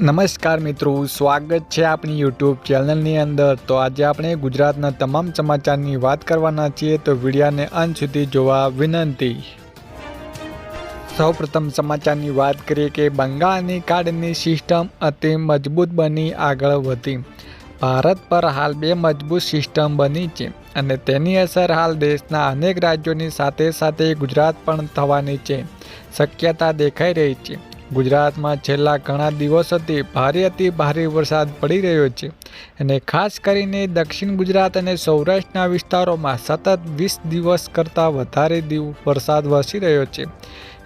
નમસ્કાર મિત્રો, સ્વાગત છે આપણી યુટ્યુબ ચેનલની અંદર. તો આજે આપણે ગુજરાતના તમામ સમાચારની વાત કરવાના છીએ, તો વિડીયાને અંત સુધી જોવા વિનંતી. સૌપ્રથમ સમાચારની વાત કરીએ કે બંગાળની કાર્ડની સિસ્ટમ અતિ મજબૂત બની આગળ વધી. ભારત પર હાલ બે મજબૂત સિસ્ટમ બની છે અને તેની અસર હાલ દેશના અનેક રાજ્યોની સાથે સાથે ગુજરાત પણ થવાની છે. શક્યતા દેખાઈ રહી છે. ગુજરાતમાં છેલ્લા ઘણા દિવસોથી ભારે અતિ ભારે વરસાદ પડી રહ્યો છે અને ખાસ કરીને દક્ષિણ ગુજરાત અને સૌરાષ્ટ્રના વિસ્તારોમાં સતત વીસ દિવસ કરતાં વધારે વરસાદ વરસી રહ્યો છે.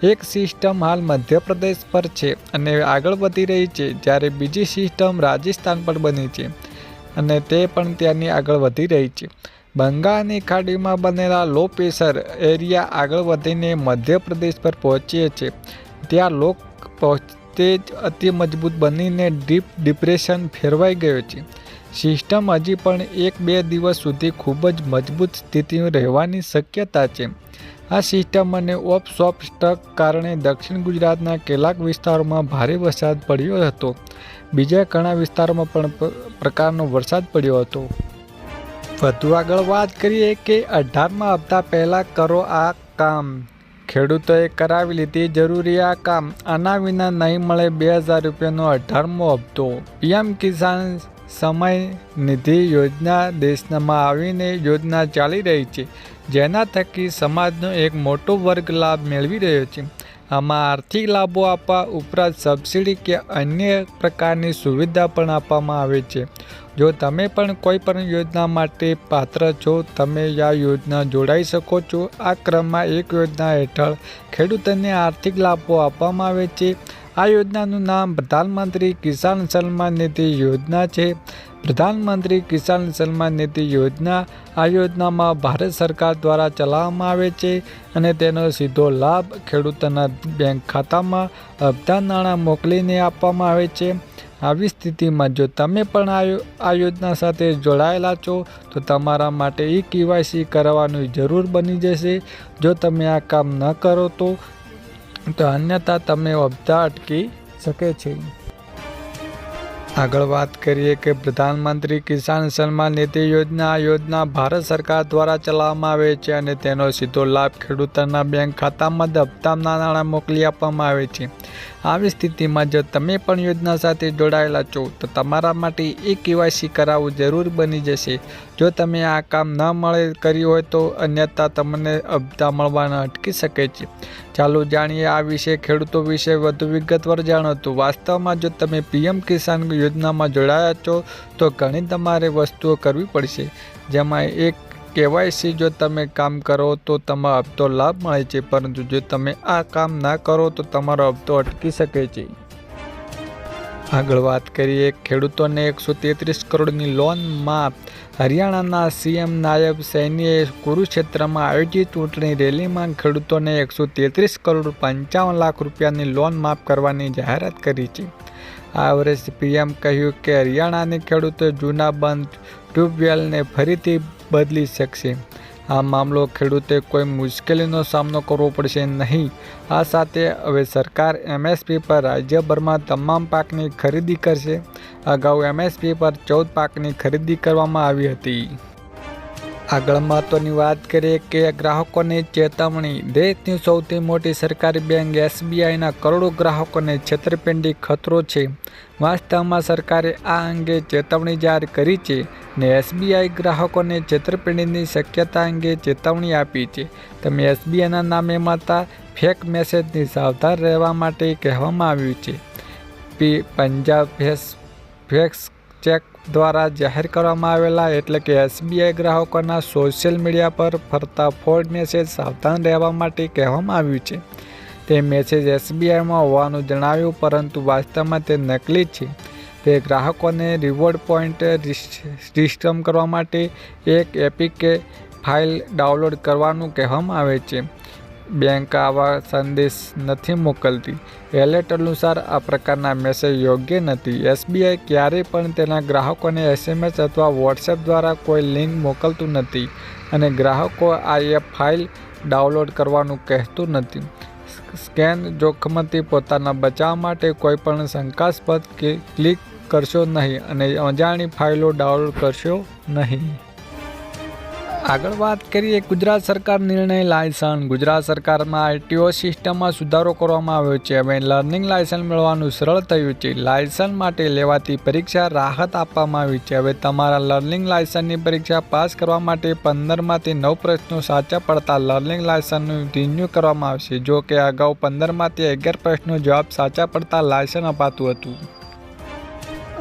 એક સિસ્ટમ હાલ મધ્યપ્રદેશ પર છે અને આગળ વધી રહી છે જ્યારે બીજી સિસ્ટમ રાજસ્થાન પર બની છે અને તે પણ ત્યાંની આગળ વધી રહી છે. બંગાળની ખાડીમાં બનેલા લો પ્રેશર એરિયા આગળ વધીને મધ્યપ્રદેશ પર પહોંચે છે. ત્યાં લોક પહોંચતે જ અતિ મજબૂત બનીને ડીપ ડિપ્રેશન ફેરવાઈ ગયો છે. સિસ્ટમ હજી પણ એક બે દિવસ સુધી ખૂબ જ મજબૂત સ્થિતિ રહેવાની શક્યતા છે. આ સિસ્ટમ અને ઓફ સોફ સ્ટક કારણે દક્ષિણ ગુજરાતના કેટલાક વિસ્તારોમાં ભારે વરસાદ પડ્યો હતો. બીજા ઘણા વિસ્તારોમાં પણ પ્રકારનો વરસાદ પડ્યો હતો. વધુ આગળ વાત કરીએ કે અઢારમા હપ્તા પહેલાં કરો આ કામ. ખેડૂતોએ કરાવી લીધી જરૂરી આ કામ. આના વિના નહીં મળે બે હજાર રૂપિયાનો અઢારમો હપ્તો. પીએમ કિસાન સમય નિધિ યોજના દેશમાં આવીને યોજના ચાલી રહી છે, જેના થકી સમાજનો એક મોટો વર્ગ લાભ મેળવી રહ્યો છે. આમાં આર્થિક લાભો આપવા ઉપરાંત સબસિડી કે અન્ય પ્રકારની સુવિધા પણ આપવામાં આવે છે. જો તમે પણ કોઈ પણ યોજના માટે પાત્ર છો, તમે આ યોજના જોડાઈ શકો છો. આ ક્રમમાં એક યોજના હેઠળ ખેડૂતોને આર્થિક લાભો આપવામાં આવે છે. આ યોજનાનું નામ પ્રધાનમંત્રી કિસાન સન્માન નિધિ યોજના છે. પ્રધાનમંત્રી કિસાન સન્માન નિધિ યોજના આ યોજનામાં ભારત સરકાર દ્વારા ચલાવવામાં આવે છે અને તેનો સીધો લાભ ખેડૂતોના બેંક ખાતામાં અબધા નાણાં મોકલીને આપવામાં આવે છે. આવી સ્થિતિમાં જો તમે પણ આ યોજના સાથે જોડાયેલા છો, તો તમારા માટે ઈ કેવાયસી કરાવવાની જરૂર બની જશે. જો તમે આ કામ ન કરો તો તો અન્યથા તમે હપ્તા અટકી શકે છે. આગળ વાત કરીએ કે પ્રધાનમંત્રી કિસાન સન્માન નિધિ યોજના, આ યોજના ભારત સરકાર દ્વારા ચલાવવામાં આવે છે અને તેનો સીધો લાભ ખેડૂતોના બેંક ખાતામાં જ હપ્તાના નાણાં મોકલી આપવામાં આવે છે. આવી સ્થિતિમાં જો તમે પણ યોજના સાથે જોડાયેલા છો, તો તમારા માટે એ કેવાયસી કરાવવું જરૂર બની જશે. જો તમે આ કામ ન મળે કર્યું હોય તો અન્યથા તમને અબધા મળવાના અટકી શકે છે. ચાલો જાણીએ આ વિશે ખેડૂતો વિશે વધુ વિગતવાર જાણો તો વાસ્તવમાં જો તમે પીએમ કિસાન યોજનામાં જોડાયા છો, તો ઘણી તમારે વસ્તુઓ કરવી પડશે. જેમાં એક કેવાયસી જો તમે કામ કરો તો તમારો હપ્તો લાભ મળે છે, પરંતુ જો તમે આ કામ ના કરો તો તમારો હપ્તો અટકી શકે છે. આગળ વાત કરીએ, ખેડૂતોને એકસો તેત્રીસ કરોડની લોન માફ હરિયાણાના સીએમ નાયબ સૈનીએ કુરુક્ષેત્રમાં આયોજિત ચૂંટણી રેલીમાં ખેડૂતોને એકસો તેત્રીસ કરોડ પંચાવન લાખ રૂપિયાની લોન માફ કરવાની જાહેરાત કરી છે. આ વર્ષે પીએમ કહ્યું કે હરિયાણાની ખેડૂતો જૂના બંધ ટ્યુબવેલને ફરીથી બદલી શકશે. આ મામલો ખેડૂતે કોઈ મુશ્કેલીનો સામનો કરવો પડશે નહીં. આ સાથે હવે સરકાર એમએસપી પર રાજ્યભરમાં તમામ પાકની ખરીદી કરશે. અગાઉ એમએસપી પર ચૌદ પાકની ખરીદી કરવામાં આવી હતી. આગળ મહત્વની વાત કરીએ કે ગ્રાહકોને ચેતવણી. દેશની સૌથી મોટી સરકારી બેંક એસબીઆઈના કરોડો ગ્રાહકોને છેતરપિંડી ખતરો છે. વાસ્તવમાં સરકારે આ અંગે ચેતવણી જાહેર કરી છે ને એસબીઆઈ ગ્રાહકોને છેતરપિંડીની શક્યતા અંગે ચેતવણી આપી છે. તમે એસબીઆઈના નામે માતા ફેક મેસેજની સાવધાન રહેવા માટે કહેવામાં આવ્યું છે. પી. પંજાબ ફેસ ફેક્સ ચેક દ્વારા જાહેર કરવામાં આવેલા, એટલે કે એસબીઆઈ ગ્રાહકોના સોશિયલ મીડિયા પર ફરતા ફોર્ડ મેસેજ સાવધાન રહેવા માટે કહેવામાં આવ્યું છે. તે મેસેજ એસબીઆઈમાં હોવાનું જણાવ્યું, પરંતુ વાસ્તવમાં તે નકલી છે. તે ગ્રાહકોને રિવોર્ડ પોઈન્ટ સિસ્ટમ કરવા માટે એક એપીકે ફાઇલ ડાઉનલોડ કરવાનું કહેવામાં આવે છે. બેંક આવા સંદેશ નથી મોકલતી. એલર્ટ અનુસાર આ પ્રકારના મેસેજ યોગ્ય નથી. એસબીઆઈ ક્યારેય પણ તેના ગ્રાહકોને એસએમએસ અથવા વોટ્સએપ દ્વારા કોઈ લિંક મોકલતું નથી અને ગ્રાહકો આ એપ ફાઇલ ડાઉનલોડ કરવાનું કહેતું નથી. સ્કેન જોખમથી પોતાના બચાવ માટે કોઈપણ શંકાસ્પદ કે ક્લિક કરશો નહીં અને અજાણી ફાઇલો ડાઉનલોડ કરશો નહીં. આગળ વાત કરીએ, ગુજરાત સરકાર નિર્ણય લાયસન્સ. ગુજરાત સરકારમાં આરટીઓ સિસ્ટમમાં સુધારો કરવામાં આવ્યો છે. હવે લર્નિંગ લાયસન્સ મેળવવાનું સરળ થયું છે. લાયસન્સ માટે લેવાતી પરીક્ષા રાહત આપવામાં આવી છે. હવે તમારા લર્નિંગ લાયસન્સની પરીક્ષા પાસ કરવા માટે પંદરમાંથી નવ પ્રશ્નો સાચા પડતા લર્નિંગ લાયસન્સનું રિન્યૂ કરવામાં આવશે. જો કે અગાઉ પંદરમાંથી અગિયાર પ્રશ્નો જવાબ સાચા પડતા લાયસન્સ અપાતું હતું.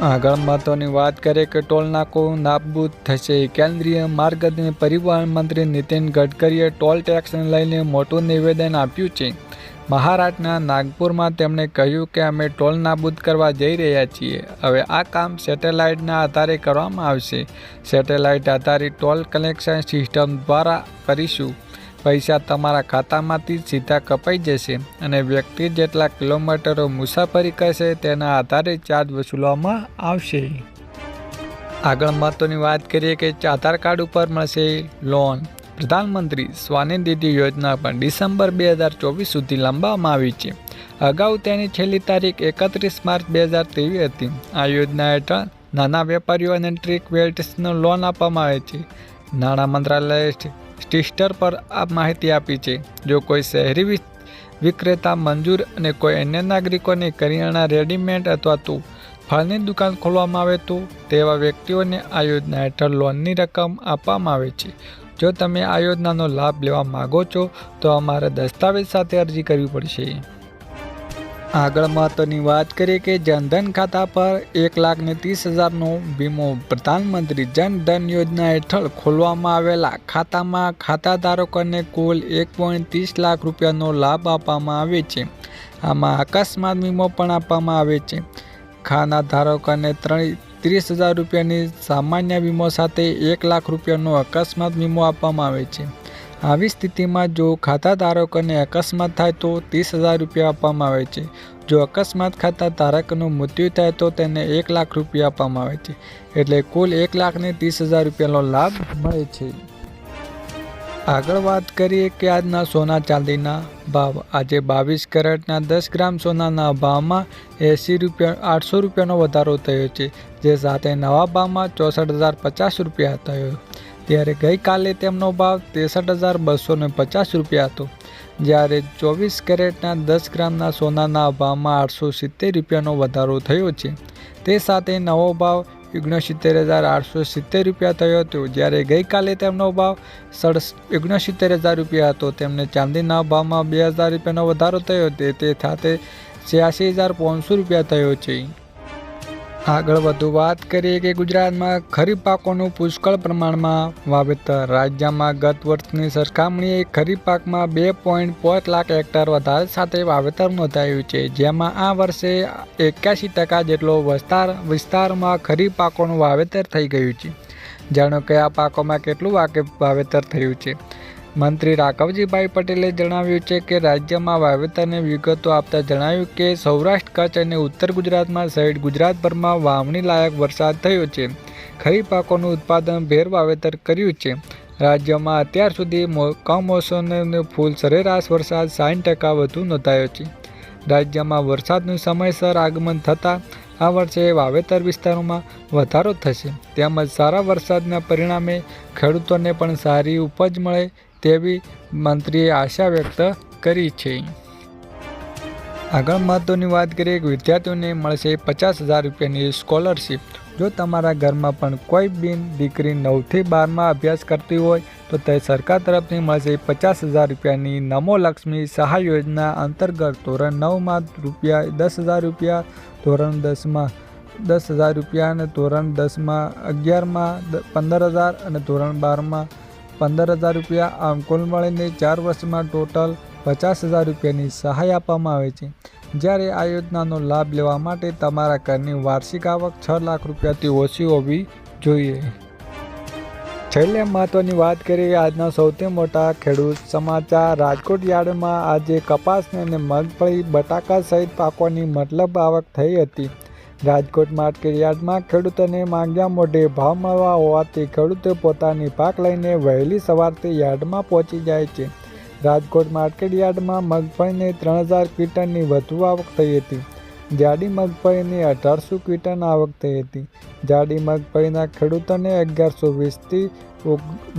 આગળ મહત્વની વાત કરીએ કે ટોલ નાકો નાબૂદ થશે. કેન્દ્રીય માર્ગ અને પરિવહન મંત્રી નીતિન ગડકરીએ ટોલ ટેક્સને લઈને મોટું નિવેદન આપ્યું છે. મહારાષ્ટ્રના નાગપુરમાં તેમણે કહ્યું કે અમે ટોલ નાબૂદ કરવા જઈ રહ્યા છીએ. હવે આ કામ સેટેલાઇટના આધારે કરવામાં આવશે. સેટેલાઇટ આધારિત ટોલ કલેક્શન સિસ્ટમ દ્વારા કરીશું. પૈસા તમારા ખાતામાંથી સીધા કપાઈ જશે અને વ્યક્તિ જેટલા કિલોમીટરો મુસાફરી કરશે તેના આધારે ચાર્જ વસૂલવામાં આવશે. આગળ મહત્ત્વની વાત કરીએ કે આધાર કાર્ડ ઉપર મળશે લોન. પ્રધાનમંત્રી સ્વાનિધિ યોજના પણ ડિસેમ્બર બે હજાર ચોવીસ સુધી લંબાવવામાં આવી છે. અગાઉ તેની છેલ્લી તારીખ એકત્રીસ માર્ચ બે હજાર ત્રેવીસ હતી. આ યોજના હેઠળ નાના વેપારીઓ અને ટ્રીક વેલ્ટ્સનો લોન આપવામાં આવે છે. નાણાં મંત્રાલયે સ્ટિસ્ટર પર આ માહિતી આપી છે. જો કોઈ શહેરી વિક્રેતા, મંજૂર અને કોઈ અન્ય નાગરિકોને કરિયાણા રેડીમેડ અથવા તો ફળની દુકાન ખોલવામાં આવે તો તેવા વ્યક્તિઓને આ યોજના હેઠળ લોનની રકમ આપવામાં આવે છે. જો તમે આ યોજનાનો લાભ લેવા માગો છો તો અમારે દસ્તાવેજ સાથે અરજી કરવી પડશે. આગળ મહત્વની વાત કરીએ કે જનધન ખાતા પર એક લાખ ને ત્રીસ હજારનો વીમો પ્રધાનમંત્રી જનધન યોજના હેઠળ ખોલવામાં આવેલા ખાતામાં ખાતાધારકોને કુલ એક પોઈન્ટ ત્રીસ લાખ રૂપિયાનો લાભ આપવામાં આવે છે. આમાં અકસ્માત વીમો પણ આપવામાં આવે છે. ખાના ધારકોને ત્રણ ત્રીસ હજાર રૂપિયાની સામાન્ય વીમો સાથે એક લાખ રૂપિયાનો અકસ્માત વીમો આપવામાં આવે છે. આવી સ્થિતિમાં જો ખાતા ધારકોને અકસ્માત થાય તો ત્રીસ હજાર રૂપિયા આપવામાં આવે છે. જો અકસ્માત ખાતા ધારકનું મૃત્યુ થાય તો તેને એક લાખ રૂપિયા આપવામાં આવે છે. એટલે કુલ એક લાખને ત્રીસ હજાર રૂપિયાનો લાભ મળે છે. આગળ વાત કરીએ કે આજના સોના ચાંદીના ભાવ. આજે બાવીસ કેરેટના દસ ગ્રામ સોનાના ભાવમાં એંસી રૂપિયા, આઠસો રૂપિયાનો વધારો થયો છે. જે સાથે નવા ભાવમાં ચોસઠ હજાર પચાસ રૂપિયા થયો. ત્યારે ગઈકાલે તેમનો ભાવ ત્રેસઠ હજાર બસોને પચાસ રૂપિયા હતો. જ્યારે ચોવીસ કેરેટના દસ ગ્રામના સોનાના ભાવમાં આઠસો સિત્તેર રૂપિયાનો વધારો થયો છે. તે સાથે નવો ભાવ ઓગણસિત્તેર હજાર આઠસો સિત્તેર રૂપિયા થયો હતો. જ્યારે ગઈકાલે તેમનો ભાવ સડ ઓગણસિત્તેર હજાર રૂપિયા હતો. તેમને ચાંદીના ભાવમાં બે હજાર રૂપિયાનો વધારો થયો. તે સાથે છ્યાસી હજાર પાંચસો રૂપિયા થયો છે. આગળ વધુ વાત કરીએ કે ગુજરાતમાં ખરીફ પાકોનું પુષ્કળ પ્રમાણમાં વાવેતર. રાજ્યમાં ગત વર્ષની સરખામણીએ ખરીફ પાકમાં બે પોઈન્ટ પાંચ લાખ હેક્ટર વધારે સાથે વાવેતર નોંધાયું છે, જેમાં આ વર્ષે એક્યાસી ટકા જેટલો વિસ્તાર, વિસ્તારમાં ખરીફ પાકોનું વાવેતર થઈ ગયું છે. જાણો કે આ પાકોમાં કેટલું વાવેતર થયું છે? મંત્રી રાઘવજીભાઈ પટેલે જણાવ્યું છે કે રાજ્યમાં વાવેતરની વિગતો આપતા જણાવ્યું કે સૌરાષ્ટ્ર, કચ્છ અને ઉત્તર ગુજરાતમાં સહિત ગુજરાતભરમાં વાવણી લાયક વરસાદ થયો છે. ખરીફ પાકોનું ઉત્પાદન ભેર વાવેતર કર્યું છે. રાજ્યમાં અત્યાર સુધી કમોસમી ફૂલ સરેરાશ વરસાદ સાઠ ટકા વધુ નોંધાયો છે. રાજ્યમાં વરસાદનું સમયસર આગમન થતાં આ વર્ષે વાવેતર વિસ્તારોમાં વધારો થશે. તેમજ સારા વરસાદના પરિણામે ખેડૂતોને પણ સારી ઉપજ મળે તેવી મંત્રીએ આશા વ્યક્ત કરી છે. આગળ મહત્વની વાત કરીએ કે વિદ્યાર્થીઓને મળશે પચાસ હજાર રૂપિયાની સ્કોલરશીપ. જો તમારા ઘરમાં પણ કોઈ બિન દીકરી નવથી બારમાં અભ્યાસ કરતી હોય, તો તે સરકાર તરફથી મળશે પચાસ હજાર રૂપિયાની નમો લક્ષ્મી સહાય યોજના અંતર્ગત ધોરણ નવમાં રૂપિયા દસ હજાર રૂપિયા, ધોરણ દસમાં દસ હજાર રૂપિયા અને ધોરણ દસમાં અગિયારમાં પંદર હજાર અને ધોરણ બારમાં પંદર હજાર રૂપિયા આમ કુલ મળીને ચાર વર્ષમાં ટોટલ પચાસ હજાર રૂપિયાની સહાય આપવામાં આવે છે. જ્યારે આ યોજનાનો લાભ લેવા માટે તમારા ઘરની વાર્ષિક આવક છ લાખ રૂપિયાથી ઓછી હોવી જોઈએ. છેલ્લે મહત્વની વાત કરીએ આજના સૌથી મોટા ખેડૂત સમાચાર. રાજકોટ યાર્ડમાં આજે કપાસને અને મગફળી બટાકા સહિત પાકોની મતલબ આવક થઈ હતી. રાજકોટ માર્કેટ યાર્ડમાં ખેડૂતોને માંગ્યા મોઢે ભાવ મળવા હોવાથી ખેડૂતો પોતાની પાક લઈને વહેલી સવારથી યાર્ડમાં પહોંચી જાય છે. રાજકોટ માર્કેટયાર્ડમાં મગફળીની ત્રણ હજાર ક્વિન્ટલની વધુ આવક થઈ હતી. જાડી મગફળીની અઢારસો ક્વિન્ટલ આવક થઈ હતી. જાડી મગફળીના ખેડૂતોને અગિયારસો વીસથી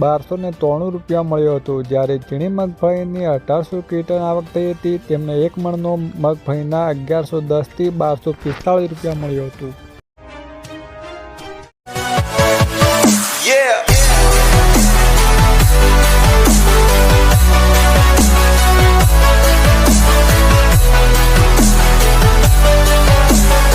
બારસો ને ત્રણું રૂપિયા મળ્યો હતો. જ્યારે ઝીણી મગફળીની અઢારસો ક્વિન્ટલ આવક થઈ હતી, તેમને એક મણનો મગફળીના અગિયારસો દસથી બારસો પિસ્તાળીસ રૂપિયા મળ્યો હતો.